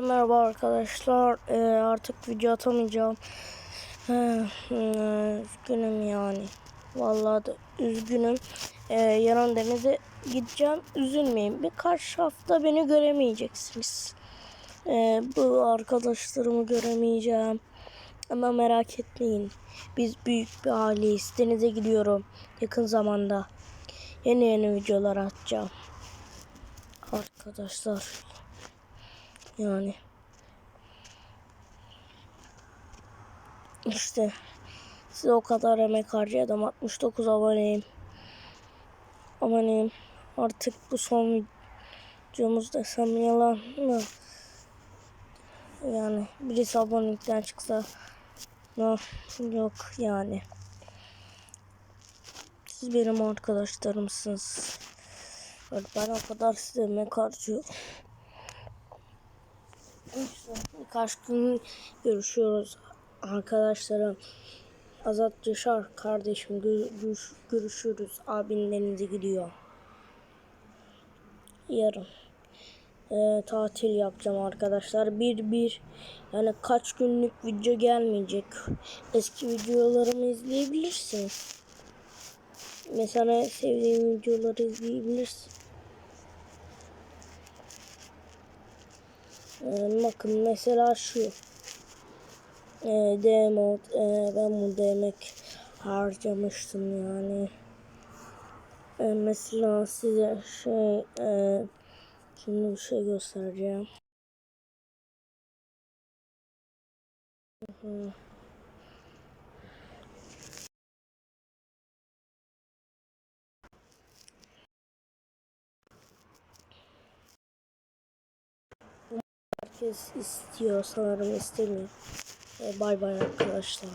Merhaba arkadaşlar. Ee, artık video atamayacağım. Ee, üzgünüm yani. Vallahi da üzgünüm. Ee, yarın denize gideceğim. Üzülmeyin. Birkaç hafta beni göremeyeceksiniz. Ee, bu arkadaşlarımı göremeyeceğim. Ama merak etmeyin. Biz büyük bir aileyiz. Denize gidiyorum. Yakın zamanda. Yeni yeni videolar atacağım. Arkadaşlar. Yani. İşte size o kadar emek harcadım. 69 aboneyim. Aboneyim. Artık bu son videomuz desem yalan mı? Yani birisi abonelikten çıksa no, yok yani. Siz benim arkadaşlarımsınız. Ben o kadar size emek harcıyorum. Gün görüşüyoruz arkadaşlarım. Azat Yaşar kardeşim gö- görüş- görüşürüz. Abin denize gidiyor. Yarın. Ee, tatil yapacağım arkadaşlar. Bir bir yani kaç günlük video gelmeyecek. Eski videolarımı izleyebilirsiniz. Mesela sevdiğim videoları izleyebilirsin. Ee, bakın mesela şu. E, demo e, ben bu demek harcamıştım yani. E, mesela size şey e, şimdi bir şey göstereceğim. Hı. Herkes istiyor sanırım istemiyor. E, bay bay arkadaşlar.